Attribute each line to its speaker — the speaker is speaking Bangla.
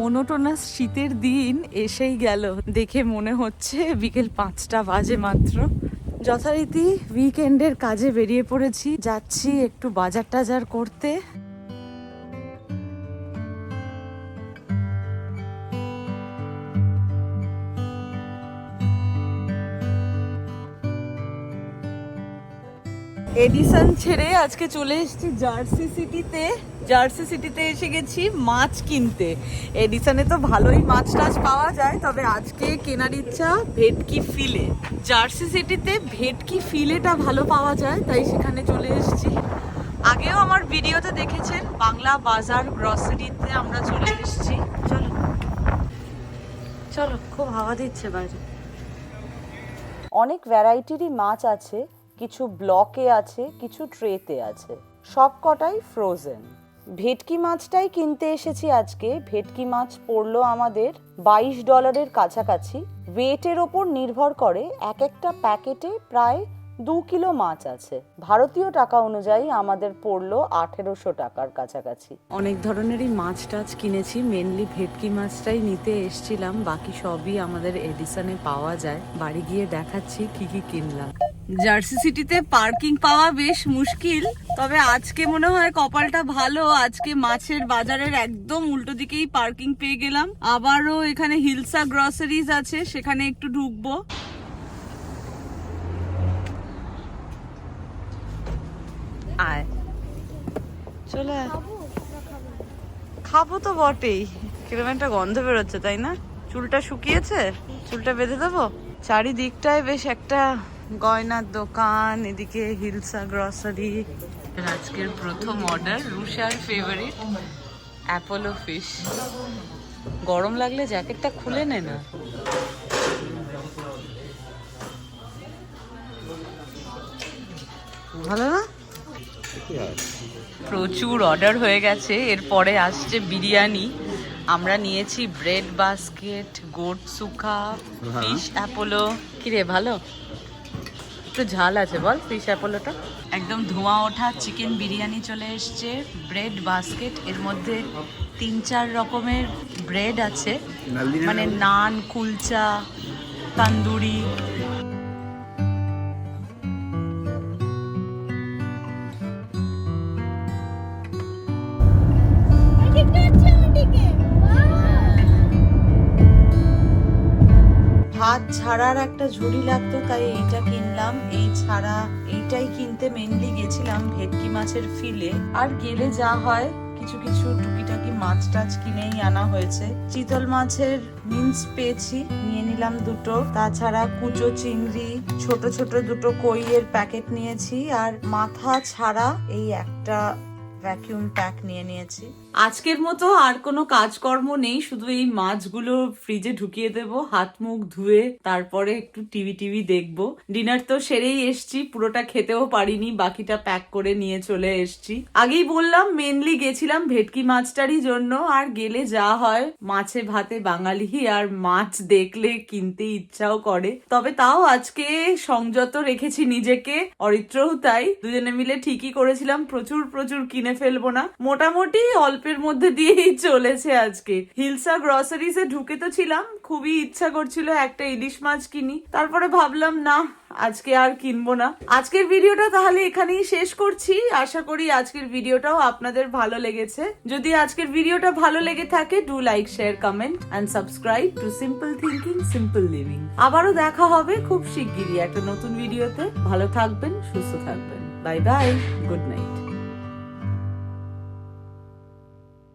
Speaker 1: মোনোটোনাস শীতের দিন এসেই গেল। দেখে মনে হচ্ছে বিকেল পাঁচটা বাজে মাত্র। যথারীতি উইকেন্ডের কাজে বেরিয়ে পড়েছি। যাচ্ছি একটু বাজার টাজার করতে। এডিসন ছেড়ে আজকে চলে এসেছি জার্সি সিটিতে। জার্সি সিটিতে এসে গেছি মাছ কিনতে। এডিসনে তো ভালোই মাছ টাছ পাওয়া যায়, তবে আজকে কেনার ইচ্ছা ভেটকি ফিলে। জার্সি সিটিতে ভেটকি ফিলেটা ভালো পাওয়া যায়, তাই সেখানে চলে এসেছি। আগেও আমার ভিডিওতে দেখেছেন, বাংলা বাজার গ্রসারিতে আমরা চলে এসেছি। চলো। চলো, খুব হাওয়া দিচ্ছে বাইরে।
Speaker 2: অনেক ভ্যারাইটিরই মাছ আছে কিছু ব্লকে আছে, কিছু ট্রেতে আছে। সব কটাই ফ্রোজেন ভেটকি মাছটাই কিনতে এসেছি আজকে। ভেটকি মাছ পড়ল আমাদের বাইশ ডলারের কাছাকাছি। ওয়েটের ওপর নির্ভর করে এক একটা প্যাকেটে প্রায় দু কিলো মাছ আছে। ভারতীয় টাকা অনুযায়ী আমাদের পড়ল আঠেরোশো টাকার কাছাকাছি।
Speaker 1: অনেক ধরনেরই মাছ টাছ কিনেছি মেনলি ভেটকি মাছটাই নিতে এসছিলাম। বাকি সবই আমাদের এডিসনে পাওয়া যায়। বাড়ি গিয়ে দেখাচ্ছি কি কি কিনলাম। জার্সি সিটিতে পার্কিং পাওয়া বেশ মুশকিল তবে আজকে মনে হয় কপালটা ভালো। আজকে মাছের বাজারের একদম উল্টো দিকেই পার্কিং পেয়ে গেলাম। আবারও এখানে হিলসা গ্রসারিজ আছে সেখানে একটু ঢুকবো। আয়। চলে খাব তো বটেই। কীরকম একটা গন্ধ বেরোচ্ছে তাই না? চুলটা শুকিয়েছে চুলটা বেঁধে দেবো। চারিদিকটায় বেশ একটা গয়নার দোকান এদিকে হিলসা গ্রসারি আজকের প্রথম অর্ডার রুশার ফেভারিট অ্যাপোলো ফিশ গরম লাগলে জ্যাকেটটা খুলে নে না। ভালো না? প্রচুর অর্ডার হয়ে গেছে। এরপরে আসছে বিরিয়ানি। আমরা নিয়েছি bread basket goat sukha fish Apollo কিরে ভালো? একটু ঝাল আছে বল ফিশ অ্যাপোলোটা একদম ধোঁয়া ওঠা চিকেন বিরিয়ানি চলে এসছে ব্রেড বাস্কেট এর মধ্যে তিন চার রকমের ব্রেড আছে মানে নান কুলচা তান্দুরি ভাত ছাড়ার একটা ঝুড়ি লাগতো, তাই এইটা কিনলাম। এই ছাড়া এইটাই কিনতে মেনলি গেছিলাম ভেটকি মাছের ফিলে আর গেলে যা হয়, কিছু কিছু টুকিটাকি মাছ টাছ কিনেই আনা হয়েছে। চিতল মাছের মিন্স পেয়েছি, নিয়ে নিলাম দুটো। তাছাড়া কুচো চিংড়ি, ছোট ছোট দুটো কইয়ের প্যাকেট নিয়েছি। আর মাথা ছাড়া এই একটা ভ্যাকিউম প্যাক নিয়ে নিয়েছি। আজকের মতো আর কোনো কাজকর্ম নেই, শুধু এই মাছগুলো ফ্রিজে ঢুকিয়ে দেব, হাত মুখ ধুয়ে তারপরে একটু টিভি টিভি দেখব। ডিনার তো সেরেই এসছি, পুরোটা খেতেও পারিনি, বাকিটা প্যাক করে নিয়ে চলে এসছি। আগেই বললাম মেনলি গেছিলাম ভেটকি মাছটারই জন্য, আর গেলে যা হয়, মাছে ভাতে বাঙালি আর মাছ দেখলে কিনতে ইচ্ছাও করে। তবে তাও আজকে সংযত রেখেছি নিজেকে, অরিত্রও তাই। দুজনে মিলে ঠিকই করেছিলাম, প্রচুর প্রচুর কিনে ফেলব না। মোটামুটি অল্পের মধ্যে দিয়েই চলেছে আজকে। হিলসা গ্রসারিজে ঢুকে তো ছিলাম, খুবই ইচ্ছা করছিল একটা ইলিশ মাছ কিনি। তারপরে ভাবলাম, না, আজকে আর কিনবো না। আজকের ভিডিওটা তাহলে এখানেই শেষ করছি। আশা করি আজকের ভিডিওটাও আপনাদের ভালো লেগেছে। যদি আজকের ভিডিওটা ভালো লেগে থাকে do like share comment and subscribe to simple thinking simple living আবারও দেখা হবে খুব শিগগিরই একটা নতুন ভিডিওতে। ভালো থাকবেন, সুস্থ থাকবেন। Bye bye good night